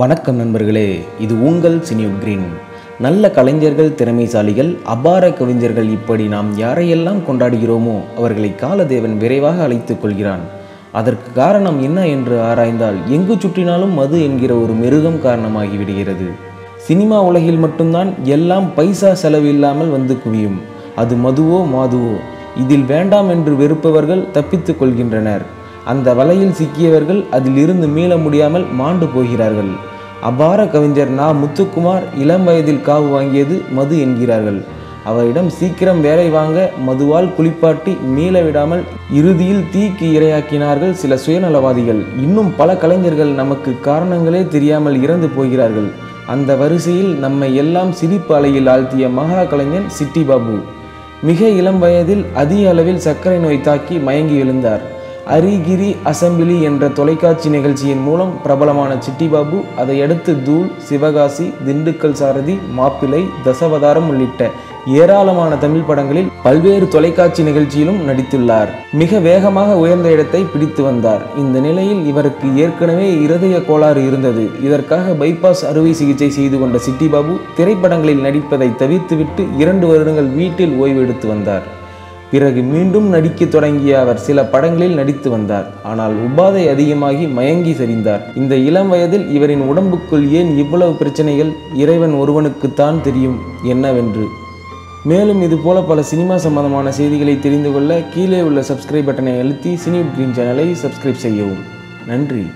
வணக்கம் நண்பர்களே இது உங்கள் சினியூட் கிரீன். நல்ல கலைஞர்கள் திறமைசாலிகள் அபார கவிஞர்கள் இப்படி நாம் யாரையெல்லாம் கொண்டாடுகிறோமோ அவர்களை காலதேவன் விரைவாக அழைத்துக் கொள்கிறான். அதற்கு காரணம் என்ன என்று ஆராய்ந்தால் எங்கு சுற்றினாலும் மது என்கிற ஒரு மிருகம் காரணமாகிவிடுகிறது. சினிமா உலகில் மட்டும்தான் எல்லாம் பைசா செலவு இல்லாமல் வந்து குவியும். அது மதுவோ மாதுவோ இதில் வேண்டாம் என்று வெறுப்பவர்கள் தப்பித்துக் கொள்கின்றனர். அந்த வலையில் சிக்கியவர்கள் அதில் இருந்து மீள முடியாமல் மாண்டு போகிறார்கள். அபார கவிஞர் நா. முத்துக்குமார் இளம் வயதில் காவு வாங்கியது மது என்கிறார்கள். அவரிடம் சீக்கிரம் வேலை வாங்க மதுவால் குளிப்பாட்டி மீள விடாமல் இறுதியில் தீக்கு இரையாக்கினார்கள் சில சுயநலவாதிகள். இன்னும் பல கலைஞர்கள் நமக்கு காரணங்களே தெரியாமல் இறந்து போகிறார்கள். அந்த வரிசையில் நம்மை எல்லாம் சிரிப்பு அலையில் ஆழ்த்திய மகா கலைஞன் சிட்டி பாபு மிக இளம் வயதில் அதிக அளவில் சர்க்கரை நோய் தாக்கி மயங்கி எழுந்தார். அரிகிரி அசம்பிளி என்ற தொலைக்காட்சி நிகழ்ச்சியின் மூலம் பிரபலமான சிட்டிபாபு அதையடுத்து தூள் சிவகாசி திண்டுக்கல் சாரதி மாப்பிள்ளை தசவதாரம் உள்ளிட்ட ஏராளமான தமிழ் படங்களில் பல்வேறு தொலைக்காட்சி நிகழ்ச்சியிலும் நடித்துள்ளார். மிக வேகமாக உயர்ந்த இடத்தை பிடித்து வந்தார். இந்த நிலையில் இவருக்கு ஏற்கனவே இருதய கோளாறு இருந்தது. இதற்காக பைபாஸ் அறுவை சிகிச்சை செய்து கொண்ட சிட்டிபாபு திரைப்படங்களில் நடிப்பதை தவிர்த்துவிட்டு இரண்டு வருடங்கள் வீட்டில் ஓய்வு எடுத்து வந்தார். பிறகு மீண்டும் நடிக்க தொடங்கிய அவர் சில படங்களில் நடித்து வந்தார். ஆனால் உபாதை அதிகமாகி மயங்கி சரிந்தார். இந்த இளம் வயதில் இவரின் உடம்புக்குள் ஏன் இவ்வளவு பிரச்சனைகள்? இறைவன் ஒருவனுக்குத்தான் தெரியும் என்னவென்று. மேலும் இது போல பல சினிமா சம்பந்தமான செய்திகளை தெரிந்து கொள்ள கீழே உள்ள சப்ஸ்கிரைப் பட்டனை அழுத்தி சினி கிரீன் சேனலை சப்ஸ்கிரைப் செய்யவும். நன்றி.